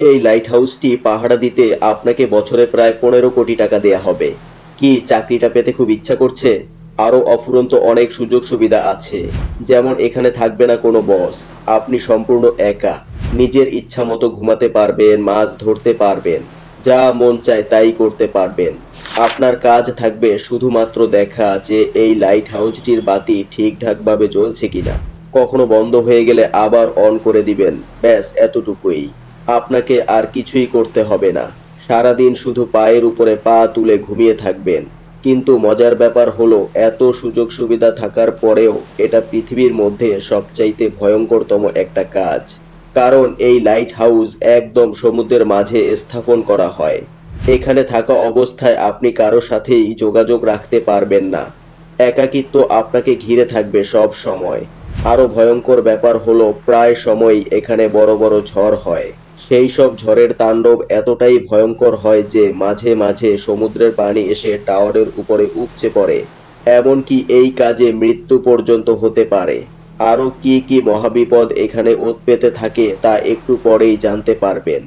এই লাইট হাউসটি পাহারা দিতে আপনাকে বছরে প্রায় পনেরো কোটি টাকা দেয়া হবে। কি চাকরিটা পেতে খুব ইচ্ছা করছে? আরও অফুরন্ত অনেক সুযোগ সুবিধা আছে। যেমন এখানে থাকবে না কোনো বস আপনি সম্পূর্ণ একা। নিজের ইচ্ছা মতো ঘুমাতে পারবেন, মাছ ধরতে পারবেন, যা মন চায় তাই করতে পারবেন। আপনার কাজ থাকবে শুধুমাত্র দেখা যে এই লাইট হাউসটির বাতি ঠিকঠাকভাবে জ্বলছে কিনা। কখনো বন্ধ হয়ে গেলে আবার অন করে দিবেন। ব্যাস, এতটুকুই। আপনাকে আর কিছুই করতে হবে না। সারাদিন শুধু পায়ের উপরে পা তুলে ঘুমিয়ে থাকবেন। কিন্তু মজার ব্যাপার হলো, এত সুযোগ সুবিধা থাকার পরেও এটা পৃথিবীর মধ্যে সবচাইতে ভয়ঙ্করতম একটা কাজ। কারণ এই লাইট হাউস একদম সমুদ্রের মাঝে স্থাপন করা হয়। এখানে থাকা অবস্থায় আপনি কারও সাথেই যোগাযোগ রাখতে পারবেন না। একাকিত্ব আপনাকে ঘিরে থাকবে সব সময়। আরও ভয়ঙ্কর ব্যাপার হলো, প্রায় সময়ই এখানে বড় বড় ঝড় হয়। সেই সব ঝড়ের তাণ্ডব এতটাই ভয়ঙ্কর হয় যে মাঝে মাঝে সমুদ্রের পানি এসে টাওয়ারের উপরে উপচে পড়ে। এমনকি এই কাজে মৃত্যু পর্যন্ত হতে পারে। আরও কি কি মহাবিপদ এখানে ওত পেতে থাকে তা একটু পরেই জানতে পারবেন।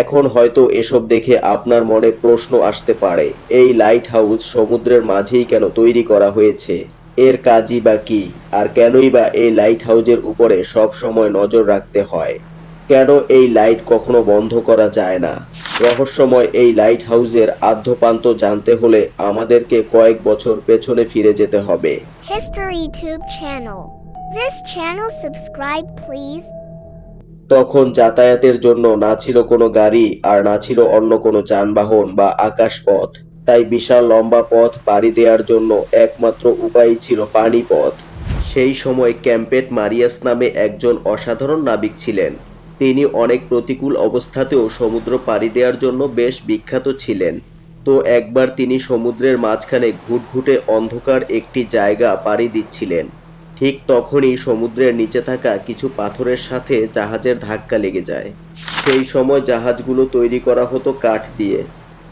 এখন হয়তো এসব দেখে আপনার মনে প্রশ্ন আসতে পারে, এই লাইট হাউস সমুদ্রের মাঝেই কেন তৈরি করা হয়েছে? এর কাজই বা কি? আর কেনই বা এই লাইট হাউজের উপরে সব সময় নজর রাখতে হয়? কেন এই লাইট কখনো বন্ধ করা যায় না? রহস্যময় এই লাইট হাউসের আদ্যপান্ত জানতে হলে আমাদেরকে কয়েক বছর পেছনে ফিরে যেতে হবে। History Tube channel. This channel subscribe please. তখন যাতায়াতের জন্য না ছিল কোনো গাড়ি আর না ছিল অন্য কোনো যানবাহন বা আকাশপথ। তাই বিশাল লম্বা পথ পাড়ি দেওয়ার জন্য একমাত্র উপায় ছিল পানি পথ সেই সময় ক্যাম্পেট মারিয়াস নামে একজন অসাধারণ নাবিক ছিলেন। তিনি অনেক প্রতিকূল অবস্থাতেও সমুদ্র পাড়ি দেওয়ার জন্য বেশ বিখ্যাত ছিলেন। তো একবার তিনি সমুদ্রের মাঝখানে ঘুটঘুটে অন্ধকার একটি জায়গা পাড়ি দিচ্ছিলেন। ঠিক তখনই সমুদ্রের নিচে থাকা কিছু পাথরের সাথে জাহাজের ধাক্কা লেগে যায়। সেই সময় জাহাজগুলো তৈরি করা হতো কাঠ দিয়ে,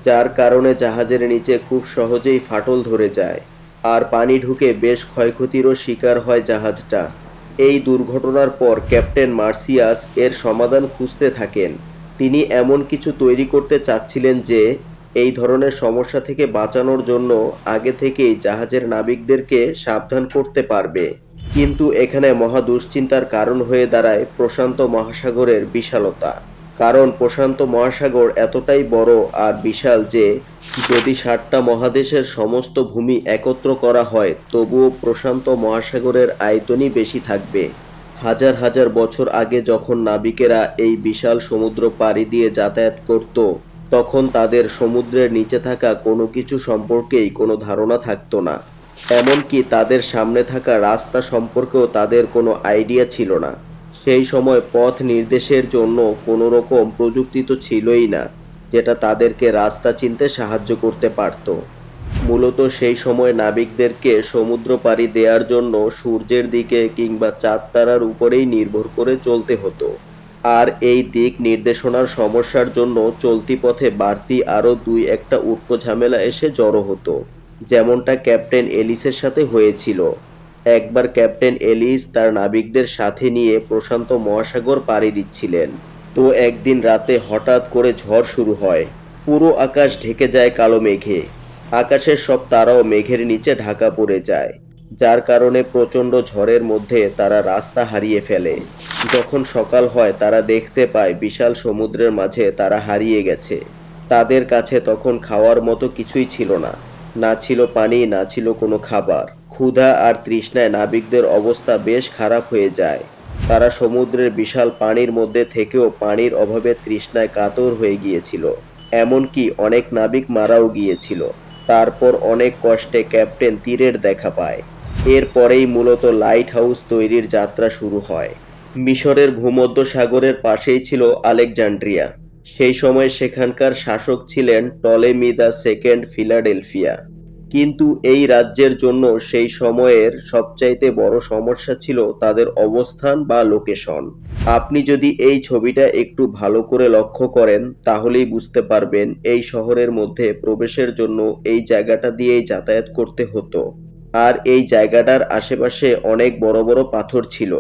যার কারণে জাহাজের নিচে খুব সহজেই ফাটল ধরে যায়। আর পানি ঢুকে বেশ ক্ষয়ক্ষতিরও শিকার হয় জাহাজটা। এই দুর্ঘটনার পর ক্যাপ্টেন মার্সিয়াস এর সমাধান খুঁজতে থাকেন। তিনি এমন কিছু তৈরি করতে চাচ্ছিলেন যে, এই ধরনের সমস্যা থেকে বাঁচানোর জন্য আগে থেকেই জাহাজের নাবিকদেরকে সাবধান করতে পারবে। কিন্তু এখানে মহা দুশ্চিন্তার কারণ হয়ে দাঁড়ায় প্রশান্ত মহাসাগরের বিশালতা। কারণ প্রশান্ত মহাসাগর এতটাই বড় আর বিশাল যে, যদি ষাটটা মহাদেশের সমস্ত ভূমি একত্র করা হয়, তবুও প্রশান্ত মহাসাগরের আয়তনই বেশি থাকবে। হাজার হাজার বছর আগে যখন নাবিকেরা এই বিশাল সমুদ্র পাড়ি দিয়ে যাতায়াত করত, তখন তাদের সমুদ্রের নিচে থাকা কোনো কিছু সম্পর্কেই কোনো ধারণা থাকতো না। এমনকি তাদের সামনে থাকা রাস্তা সম্পর্কেও তাদের কোনো আইডিয়া ছিল না। সেই সময় পথ নির্দেশের জন্য কোনো রকম প্রযুক্তি তো ছিলই না, যেটা তাদেরকে রাস্তা চিনতে সাহায্য করতে পারত। মূলত সেই সময় নাবিকদেরকে সমুদ্র পাড়ি দেওয়ার জন্য সূর্যের দিকে কিংবা চাঁদ তারার উপরেই নির্ভর করে চলতে হতো। আর এই দিক নির্দেশনার সমস্যার জন্য চলতি পথে বাড়তি আরও দুই একটা উটকো ঝামেলা এসে জড়ো হতো, যেমনটা ক্যাপ্টেন এলিসের সাথে হয়েছিল। একবার ক্যাপ্টেন এলিস তার নাবিকদের সাথে নিয়ে প্রশান্ত মহাসাগর পাড়ি দিচ্ছিলেন। তো একদিন রাতে হঠাৎ করে ঝড় শুরু হয়। পুরো আকাশ ঢেকে যায় কালো মেঘে। আকাশের সব তারাও মেঘের নিচে ঢাকা পড়ে যায়। যার কারণে প্রচণ্ড ঝড়ের মধ্যে তারা রাস্তা হারিয়ে ফেলে। যখন সকাল হয়, তারা দেখতে পায় বিশাল সমুদ্রের মাঝে তারা হারিয়ে গেছে। তাদের কাছে তখন খাওয়ার মতো কিছুই ছিল না। না ছিল পানি, না ছিল কোনো খাবার। ক্ষুধা আর তৃষ্ণায় নাবিকদের অবস্থা বেশ খারাপ হয়ে যায়। তারা সমুদ্রের বিশাল পানির মধ্যে থেকেও পানির অভাবে তৃষ্ণায় কাতর হয়ে গিয়েছিল। এমনকি অনেক নাবিক মারাও গিয়েছিল। তারপর অনেক কষ্টে ক্যাপ্টেন তীরের দেখা পায়। এরপরেই মূলত লাইট হাউস তৈরির যাত্রা শুরু হয়। মিশরের ভূমধ্য সাগরের পাশেই ছিল আলেকজান্ড্রিয়া সেই সময় সেখানকার শাসক ছিলেন টলেমি সেকেন্ড ফিলাডেলফিয়া। কিন্তু এই রাজ্যের জন্য সেই সময়ের সবচাইতে বড় সমস্যা ছিল তাদের অবস্থান বা লোকেশন। আপনি যদি এই ছবিটা একটু ভালো করে লক্ষ্য করেন, তাহলেই বুঝতে পারবেন এই শহরের মধ্যে প্রবেশের জন্য এই জায়গাটা দিয়েই যাতায়াত করতে হতো। আর এই জায়গাটার আশেপাশে অনেক বড় বড় পাথর ছিল,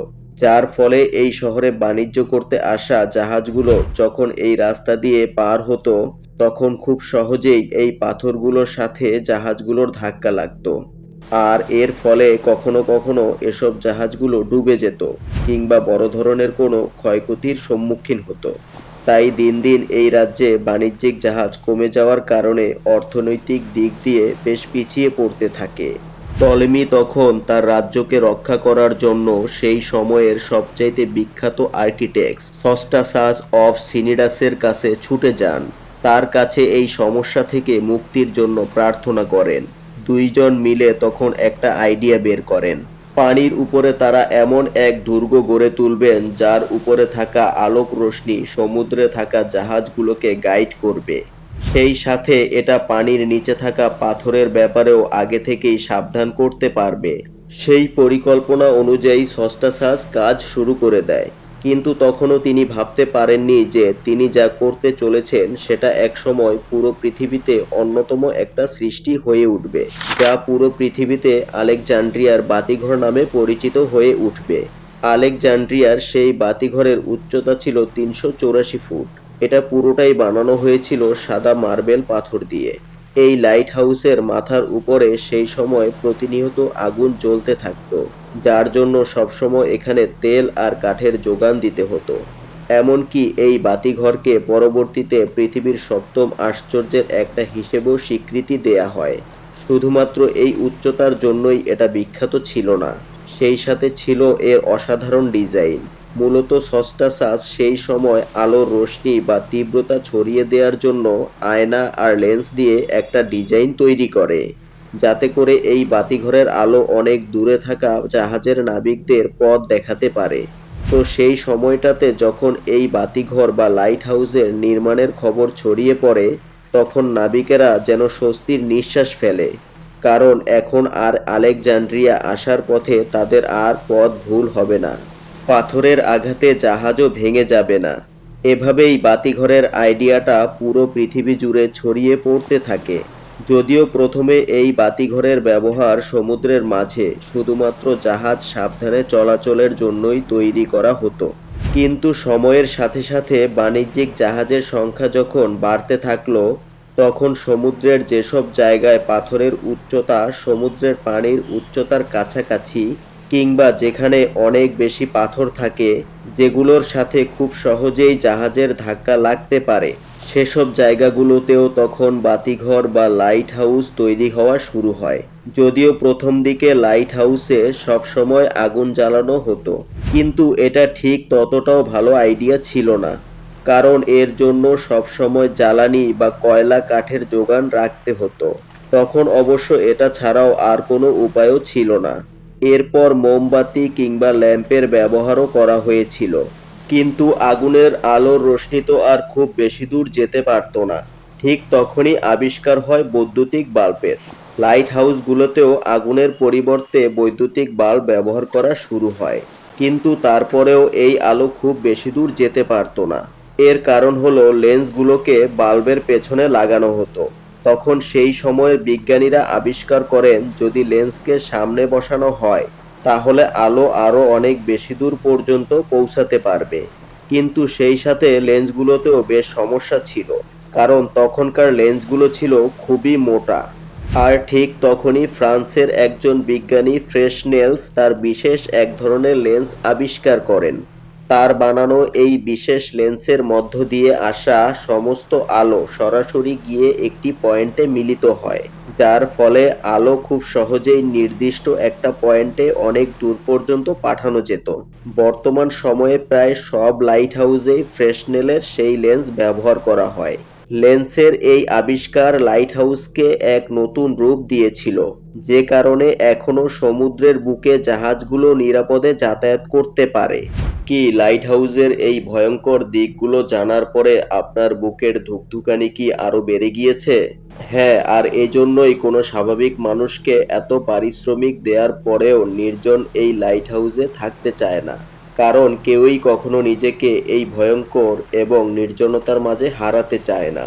যার ফলে এই শহরে বাণিজ্য করতে আসা জাহাজগুলো যখন এই রাস্তা দিয়ে পার হতো তখন খুব সহজেই এই পাথরগুলোর সাথে জাহাজগুলোর ধাক্কা লাগতো। আর এর ফলে কখনো কখনো এসব জাহাজগুলো ডুবে যেত, কিংবা বড় ধরনের কোনো ক্ষয়ক্ষতির সম্মুখীন হতো। তাই দিন দিন এই রাজ্যে বাণিজ্যিক জাহাজ কমে যাওয়ার কারণে অর্থনৈতিক দিক দিয়ে বেশ পিছিয়ে পড়তে থাকে। টলেমি তখন তার রাজ্যকে রক্ষা করার জন্য সেই সময়ের সবচাইতে বিখ্যাত আর্কিটেক্টস ফস্টাসাস অফ সিনিডাসের কাছে ছুটে যান। তার কাছে এই সমস্যা থেকে মুক্তির জন্য প্রার্থনা করেন। দুইজন মিলে তখন একটা আইডিয়া বের করেন। পানির উপরে তারা এমন এক দুর্গ গড়ে তুলবেন, যার উপরে থাকা আলোক রশ্মি সমুদ্রে থাকা জাহাজগুলোকে গাইড করবে। সেই সাথে এটা পানির নিচে থাকা পাথরের ব্যাপারেও আগে থেকেই সাবধান করতে পারবে। সেই পরিকল্পনা অনুযায়ী সস্টাসাস কাজ শুরু করে দেয়। কিন্তু তখনও তিনি ভাবতে পারেননি যে তিনি যা করতে চলেছেন সেটা একসময় পুরো পৃথিবীতে অন্যতম একটা সৃষ্টি হয়ে উঠবে, যা পুরো পৃথিবীতে আলেকজান্ড্রিয়ার বাতিঘর নামে পরিচিত হয়ে উঠবে। আলেকজান্ড্রিয়ার সেই বাতিঘরের উচ্চতা ছিল তিনশো চৌরাশি ফুট। এটা পুরোটাই বানানো হয়েছিল সাদা মার্বেল পাথর দিয়ে। এই লাইট হাউসের মাথার উপরে সেই সময় প্রতিনিয়ত আগুন জ্বলতে থাকতো। যার জন্য সবসময় এখানে তেল আর কাঠের যোগান দিতে হতো। এমনকি এই বাতিঘরকে পরবর্তীতে পৃথিবীর সপ্তম আশ্চর্যের একটা হিসেবেও স্বীকৃতি দেয়া হয়। শুধুমাত্র এই উচ্চতার জন্যই এটা বিখ্যাত ছিল না। সেই সাথে ছিল এর অসাধারণ ডিজাইন। মূলত সস্টাসাস সেই সময় আলোর রশ্মি বা তীব্রতা ছড়িয়ে দেওয়ার জন্য আয়না আর লেন্স দিয়ে একটা ডিজাইন তৈরি করে। যাতে করে এই বাতিঘরের আলো অনেক দূরে থাকা জাহাজের নাবিকদের পথ দেখাতে পারে। তো সেই সময়টাতে যখন এই বাতিঘর বা লাইট হাউসের নির্মাণের খবর ছড়িয়ে পড়ে, তখন নাবিকেরা যেন স্বস্তির নিঃশ্বাস ফেলে। কারণ এখন আর আলেকজান্ড্রিয়া আসার পথে তাদের আর পথ ভুল হবে না। পাথরের আঘাতে জাহাজও ভেঙে যাবে না। এভাবেই বাতিঘরের আইডিয়াটা পুরো পৃথিবী জুড়ে ছড়িয়ে পড়তে থাকে। যদিও প্রথমে এই বাতিঘরের ব্যবহার সমুদ্রের মাঝে, শুধুমাত্র জাহাজ সাবধানে চলাচলের জন্যই তৈরি করা হতো। কিন্তু সময়ের সাথে সাথে বাণিজ্যিক জাহাজের সংখ্যা যখন বাড়তে থাকল, তখন সমুদ্রের যেসব জায়গায় পাথরের উচ্চতা, সমুদ্রের পানির উচ্চতার কাছাকাছি, কিংবা যেখানে অনেক বেশি পাথর থাকে, যেগুলোর সাথে খুব সহজেই জাহাজের ধাক্কা লাগতে পারে। সেসব জায়গাগুলোতেও তখন বাতিঘর বা লাইট হাউস তৈরি হওয়া শুরু হয়। যদিও প্রথম দিকে লাইট হাউসে সবসময় আগুন জ্বালানো হতো। কিন্তু এটা ঠিক ততটাও ভালো আইডিয়া ছিল না। কারণ এর জন্য সবসময় জ্বালানি বা কয়লা কাঠের যোগান রাখতে হতো। তখন অবশ্য এটা ছাড়াও আর কোনো উপায়ও ছিল না। এরপর মোমবাতি কিংবা ল্যাম্পের ব্যবহারও করা হয়েছিল। কিন্তু আগুনের আলোর রশ্মি তো আর খুব বেশি দূর যেতে পারতো না। ঠিক তখনই আবিষ্কার হয় বৈদ্যুতিক বাল্বের। লাইট হাউসগুলোতেও আগুনের পরিবর্তে বৈদ্যুতিক বাল্ব ব্যবহার করা শুরু হয়। কিন্তু তারপরেও এই আলো খুব বেশি দূর যেতে পারতো না। এর কারণ হলো লেন্সগুলোকে বাল্বের পেছনে লাগানো হতো। তখন সেই সময়ের বিজ্ঞানীরা আবিষ্কার করেন, যদি লেন্সকে সামনে বসানো হয় তাহলে আলো আরও অনেক বেশি দূর পর্যন্ত পৌঁছাতে পারবে। কিন্তু সেই সাথে লেন্সগুলোতেও বেশ সমস্যা ছিল, কারণ তখনকার লেন্সগুলো ছিল খুবই মোটা। আর ঠিক তখনই ফ্রান্সের একজন বিজ্ঞানী ফ্রেশনেলস তার বিশেষ এক ধরনের লেন্স আবিষ্কার করেন। তার বানানো এই বিশেষ লেন্সের মধ্য দিয়ে আসা সমস্ত আলো সরাসরি গিয়ে একটি পয়েন্টে মিলিত হয়। যার ফলে আলো খুব সহজেই নির্দিষ্ট একটা পয়েন্টে অনেক দূর পর্যন্ত পাঠানো যেত। বর্তমান সময়ে প্রায় সব লাইট হাউসেই ফ্রেশনেলের সেই লেন্স ব্যবহার করা হয়। লেন্সের এই আবিষ্কার লাইট হাউসকে এক নতুন রূপ দিয়েছিল। যে কারণে এখনও সমুদ্রের বুকে জাহাজগুলো নিরাপদে যাতায়াত করতে পারে। কি লাইট হাউসের এই ভয়ঙ্কর দিকগুলো জানার পরে আপনার বুকের ধুকধুকানি কি আরও বেড়ে গিয়েছে? হ্যাঁ আর এজন্যই কোনো স্বাভাবিক মানুষকে এত পারিশ্রমিক দেওয়ার পরেও নির্জন এই লাইট হাউসে থাকতে চায় না। কারণ কেউই কখনো নিজেকে এই ভয়ঙ্কর এবং নির্জনতার মাঝে হারাতে চায় না।